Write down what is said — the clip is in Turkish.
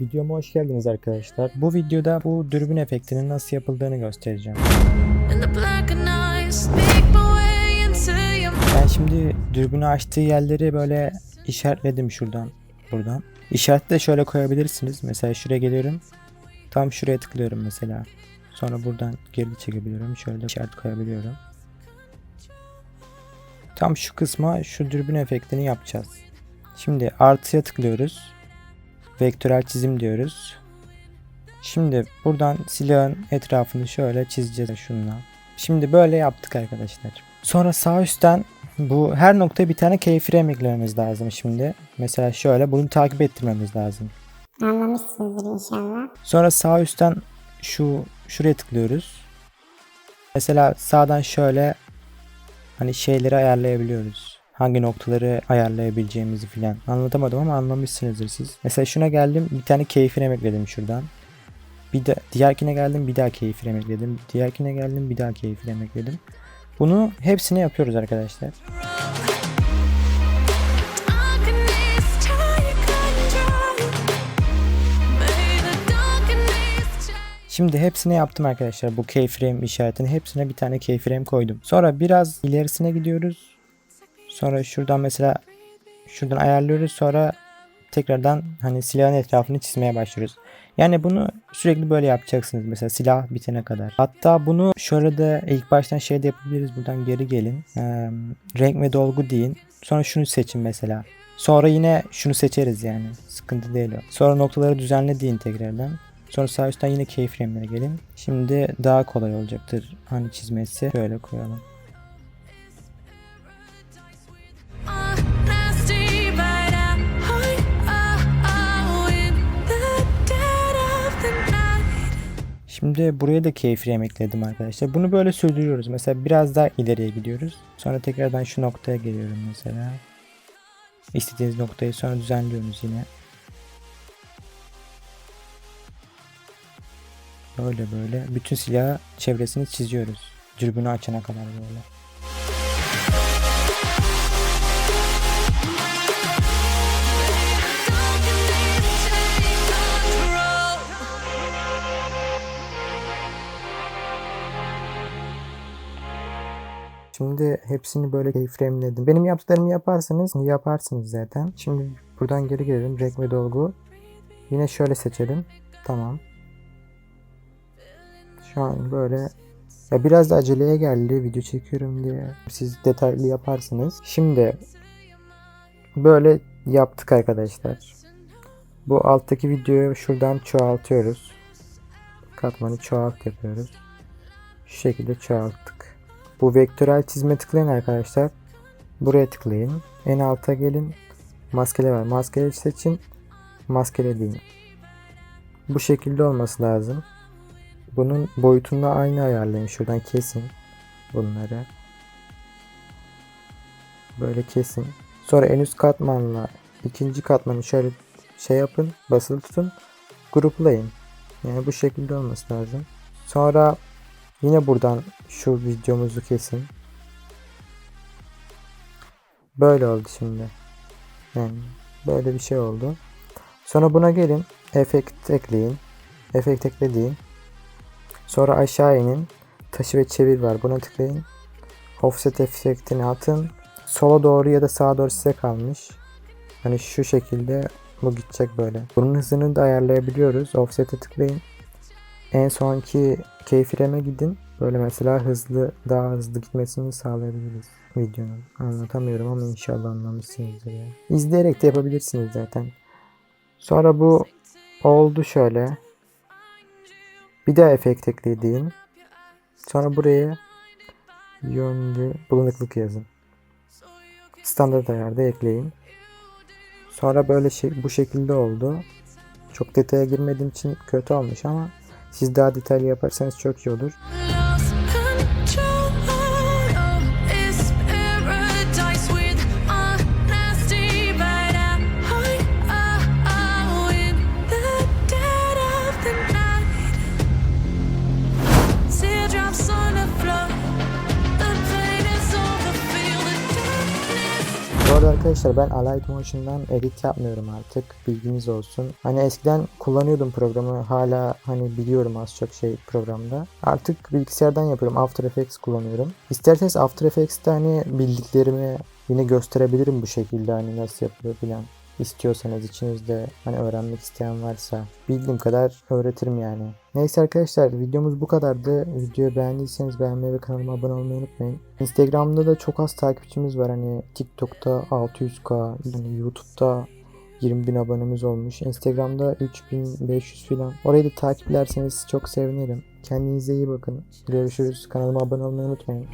Videoma hoş geldiniz arkadaşlar. Bu videoda bu dürbün efektinin nasıl yapıldığını göstereceğim. Ben şimdi dürbünü açtığı yerleri böyle işaretledim şuradan, buradan. İşareti de şöyle koyabilirsiniz. Mesela şuraya geliyorum. Tam şuraya tıklıyorum mesela. Sonra buradan geri çekebiliyorum. Şöyle işaret koyabiliyorum. Tam şu kısma şu dürbün efektini yapacağız. Şimdi artıya tıklıyoruz. Vektörel çizim diyoruz. Şimdi buradan silahın etrafını şöyle çizeceğiz şununla. Şimdi böyle yaptık arkadaşlar. Sonra sağ üstten bu her noktaya bir tane keyframe eklememiz lazım şimdi. Mesela şöyle bunu takip ettirmemiz lazım. Anlamışsınızdır inşallah. Sonra sağ üstten şu şuraya tıklıyoruz. Mesela sağdan şöyle hani şeyleri ayarlayabiliyoruz. Hangi noktaları ayarlayabileceğimizi filan. Anlatamadım ama anlamışsınızdır siz. Mesela şuna geldim bir tane keyframe ekledim şuradan. Bir de diğerkine geldim bir daha keyframe ekledim. Diğerkine geldim bir daha keyframe ekledim. Bunu hepsini yapıyoruz arkadaşlar. Şimdi hepsini yaptım arkadaşlar. Bu keyframe işaretini hepsine bir tane keyframe koydum. Sonra biraz ilerisine gidiyoruz. Sonra şuradan mesela şuradan ayarlıyoruz. Sonra tekrardan hani silahın etrafını çizmeye başlıyoruz. Yani bunu sürekli böyle yapacaksınız mesela silah bitene kadar. Hatta bunu şöyle de ilk baştan şey de yapabiliriz. Buradan geri gelin. Ee, renk ve dolgu deyin. Sonra şunu seçin mesela. Sonra yine şunu seçeriz yani. Sıkıntı değil o. Sonra noktaları düzenle deyin tekrardan. Sonra sağ üstten yine keyframe'lere gelin. Şimdi daha kolay olacaktır. Hani çizmesi şöyle koyalım. Şimdi buraya da keyframe ekledim arkadaşlar. Bunu böyle sürdürüyoruz. Mesela biraz daha ileriye gidiyoruz. Sonra tekrardan şu noktaya geliyorum mesela. İstediğiniz noktayı sonra düzenliyoruz yine. Böyle böyle. Bütün silah çevresini çiziyoruz. Dürbünü açana kadar böyle. Şimdi hepsini böyle keyframeledim. Benim yaptıklarımı yaparsanız yaparsınız zaten. Şimdi buradan geri gelelim. Renk ve dolgu. Yine şöyle seçelim. Tamam. Şu an böyle ya biraz da aceleye geldi video çekiyorum diye. Siz detaylı yaparsınız. Şimdi böyle yaptık arkadaşlar. Bu alttaki videoyu şuradan çoğaltıyoruz. Katmanı çoğalt yapıyoruz. Şu şekilde çoğalttık. Bu vektörel çizme tıklayın arkadaşlar. Buraya tıklayın. En alta gelin. Maskele var. Maskele seçin. Maskele deyin. Bu şekilde olması lazım. Bunun boyutunu da aynı ayarlayın. Şuradan kesin bunları. Böyle kesin. Sonra en üst katmanla ikinci katmanı şöyle şey yapın. Basılı tutun. Gruplayın. Yani bu şekilde olması lazım. Sonra Yine buradan şu videomuzu kesin. Böyle oldu şimdi. Yani böyle bir şey oldu. Sonra buna gelin. Efekt ekleyin. Efekt eklediğin. Sonra aşağı inin. Taşı ve çevir var. Buna tıklayın. Offset efektini atın. Sola doğru ya da sağa doğru size kalmış. Hani şu şekilde bu gidecek böyle. Bunun hızını da ayarlayabiliyoruz. Offset'e tıklayın. En sonki keyframe gidin. Böyle mesela hızlı, daha hızlı gitmesini sağlayabiliriz videonun. Anlatamıyorum ama inşallah anlamışsınızdır ya. İzleyerek de yapabilirsiniz zaten. Sonra bu oldu şöyle. Bir daha efekt eklediğin. Sonra buraya yönlü bulanıklık yazın. Standart ayarda ekleyin. Sonra böyle şey bu şekilde oldu. Çok detaya girmediğim için kötü olmuş ama siz daha detaylı yaparsanız çok iyi olur. Arada arkadaşlar ben Alight Motion'dan edit yapmıyorum artık. Bilginiz olsun. Hani eskiden kullanıyordum programı. Hala hani biliyorum az çok şey programda. Artık bilgisayardan yapıyorum. After Effects kullanıyorum. İsterseniz After Effects'te hani bildiklerimi yine gösterebilirim bu şekilde hani nasıl yapılıyor falan. İstiyorsanız içinizde hani öğrenmek isteyen varsa bildiğim kadar öğretirim yani. Neyse arkadaşlar videomuz bu kadardı. Videoyu beğendiyseniz beğenmeyi ve kanalıma abone olmayı unutmayın. Instagram'da da çok az takipçimiz var. Hani TikTok'ta 600k, hani YouTube'da 20 bin abonemiz olmuş. Instagram'da 3500 falan. Orayı da takiplerseniz çok sevinirim. Kendinize iyi bakın. Görüşürüz. Kanalıma abone olmayı unutmayın.